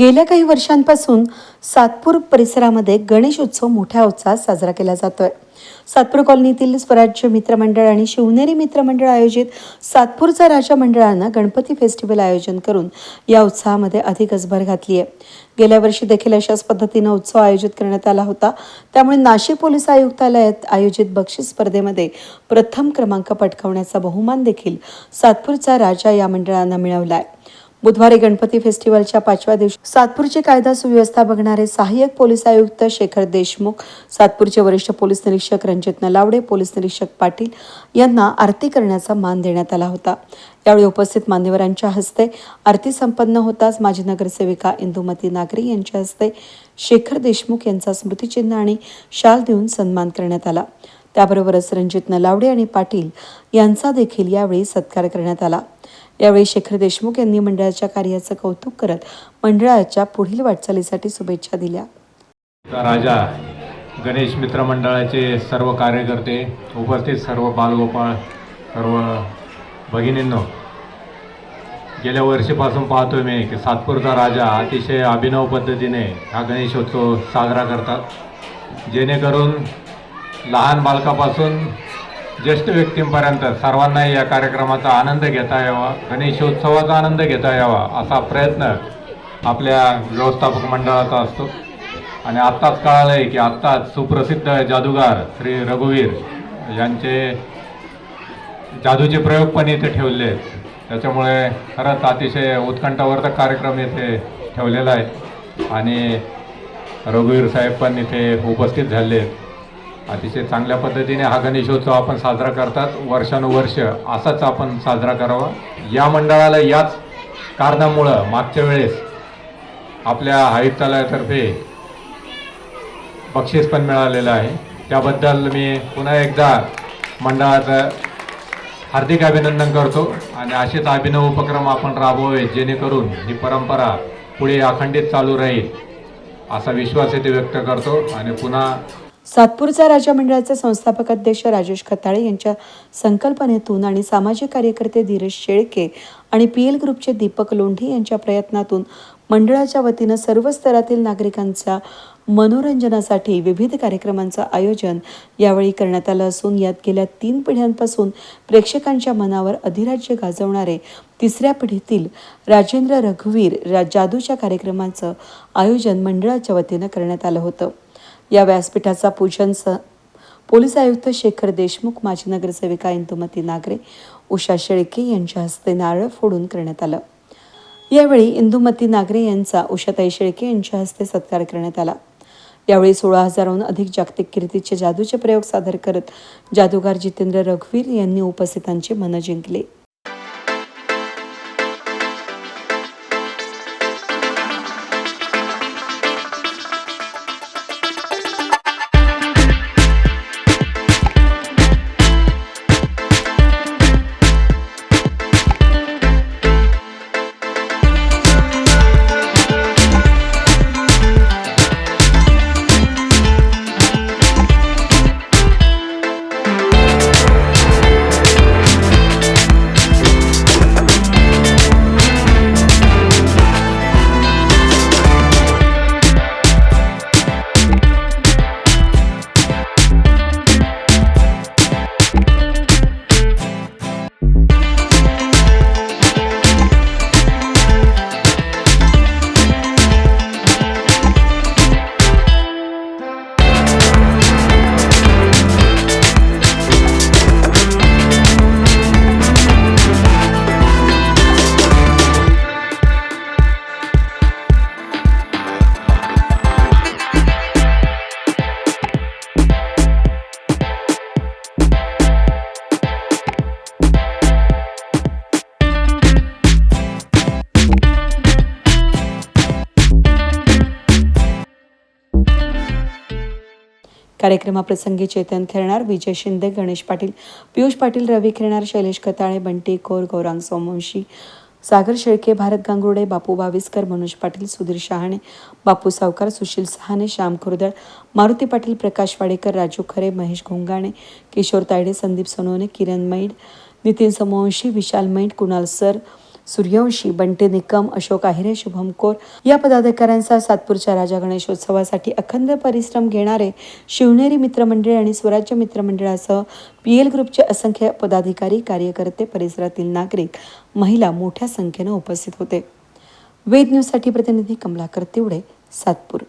गेल्या काही वर्षांपासून सातपूर परिसरामध्ये गणेश उत्सव मोठ्या उत्साहात साजरा केला जातोय. सातपूर कॉलनीतील स्वराज्य मित्रमंडळ आणि शिवनेरी मित्रमंडळ आयोजित सातपूरचा राजा मंडळानं गणपती फेस्टिवल आयोजन करून या उत्साहामध्ये अधिकच भर घातली आहे. गेल्या वर्षी देखील अशाच पद्धतीनं उत्सव आयोजित करण्यात आला होता. त्यामुळे नाशिक पोलीस आयुक्तालयात आयोजित बक्षीस स्पर्धेमध्ये प्रथम क्रमांक पटकावण्याचा बहुमान देखील सातपूरचा राजा या मंडळानं मिळवला आहे बुधवारी गणपती फेस्टिवलच्या पाचव्या दिवशी सातपूरची कायदा सुव्यवस्था बघणारे सहाय्यक पोलीस आयुक्त शेखर देशमुख सातपूरचे वरिष्ठ पोलीस निरीक्षक रणजित नलावडे पोलीस निरीक्षक पाटील यांना आरती करण्याचा मान देण्यात आला होता. यावेळी उपस्थित मान्यवरांच्या हस्ते आरती संपन्न होताच माजी नगरसेविका इंदुमती नागरी यांच्या हस्ते शेखर देशमुख यांचा स्मृतिचिन्ह आणि शाल देऊन सन्मान करण्यात आला. त्याबरोबरच रणजित नलावडे आणि पाटील यांचा देखील यावेळी सत्कार करण्यात आला. यावेळी शेखर देशमुख यांनी मंडळाच्या कार्याचं कौतुक करत मंडळाच्या पुढील वाटचालीसाठी शुभेच्छा दिल्या. राजा गणेश मित्र मंडळाचे सर्व कार्यकर्ते उपस्थित सर्व बालगोपाळ सर्व भगिनींनो गेल्या वर्षीपासून पाहतोय मी की सातपूरचा राजा अतिशय अभिनव पद्धतीने हा गणेशोत्सव साजरा करतात. जेणेकरून लहान बालकापासून ज्येष्ठ व्यक्तींपर्यंत सर्वांनाही या कार्यक्रमाचा आनंद घेता यावा गणेशोत्सवाचा आनंद घेता यावा असा प्रयत्न आपल्या व्यवस्थापक मंडळाचा असतो. आणि आत्ताच कळालं आहे की आत्ताच सुप्रसिद्ध जादूगार श्री रघुवीर यांचे जादूचे प्रयोग पण इथे ठेवले आहेत. त्याच्यामुळे खरंच अतिशय उत्कंठावर्धक कार्यक्रम इथे ठेवलेला आहे. आणि रघुवीर साहेब पण इथे उपस्थित झाले आहेत. अतिशय चांगल्या पद्धतीने हा गणेशोत्सव आपण साजरा करतात. वर्षानुवर्ष असाच आपण साजरा करावा. या मंडळाला याच कारणामुळं मागच्या वेळेस आपल्या आयुक्तालयातर्फे बक्षीस पण मिळालेलं आहे. त्याबद्दल मी पुन्हा एकदा मंडळाचं हार्दिक अभिनंदन करतो आणि असेच अभिनव उपक्रम आपण राबवावे जेणेकरून ही परंपरा पुढे अखंडित चालू राहील असा विश्वास येथे व्यक्त करतो. आणि पुन्हा सातपूरचा राजा मंडळाचे संस्थापक अध्यक्ष राजेश खताळे यांच्या संकल्पनेतून आणि सामाजिक कार्यकर्ते धीरज शेळके आणि पी एल ग्रुपचे दीपक लोंढे यांच्या प्रयत्नातून मंडळाच्या वतीनं सर्व स्तरातील नागरिकांच्या मनोरंजनासाठी विविध कार्यक्रमांचं आयोजन यावेळी करण्यात आलं असून यात गेल्या तीन पिढ्यांपासून प्रेक्षकांच्या मनावर अधिराज्य गाजवणारे तिसऱ्या पिढीतील राजेंद्र रघुवीर रा जादूच्या कार्यक्रमाचं आयोजन मंडळाच्या वतीनं करण्यात आलं होतं. या व्यासपीठाचा पूजन स पोलीस आयुक्त शेखर देशमुख माजी नगरसेविका इंदुमती नागरे उषा शेळके यांच्या हस्ते नारळ फोडून करण्यात आलं. यावेळी इंदुमती नागरे यांचा उषाताई शेळके यांच्या हस्ते सत्कार करण्यात आला. यावेळी सोळा हजाराहून अधिक जागतिक कीर्तीचे जादूचे प्रयोग सादर करत जादूगार जितेंद्र रघुवीर यांनी उपस्थितांची मनं जिंकली. कार्यक्रमाप्रसंगी चेतन खेळणार विजय शिंदे गणेश पाटील पियुष पाटील रवी खेळणार शैलेश कताळे बंटी कोर गौरांग सोमवंशी सागर शेळके भारत गांगुर्डे बापू बाविस्कर मनोज पाटील सुधीर शहाणे बापू सावकार सुशील सहाने श्याम खुर्दळ मारुती पाटील प्रकाश वाडेकर राजू खरे महेश घोंगाणे किशोर तायडे संदीप सोनवणे किरण मैड नितीन सोमवंशी विशाल मैड कुणाल सर सूर्यवंशी बंटे निकम अशोक आहिरे शुभम कोर या पदाधिकाऱ्यांचा सातपूरच्या राजा गणेशोत्सवासाठी अखंड परिश्रम घेणारे शिवनेरी मित्रमंडळ आणि स्वराज्य मित्रमंडळासह पी एल ग्रुपचे असंख्य पदाधिकारी कार्यकर्ते परिसरातील नागरिक महिला मोठ्या संख्येनं उपस्थित होते. वेद न्यूजसाठी प्रतिनिधी कमलाकर तिवडे सातपूर.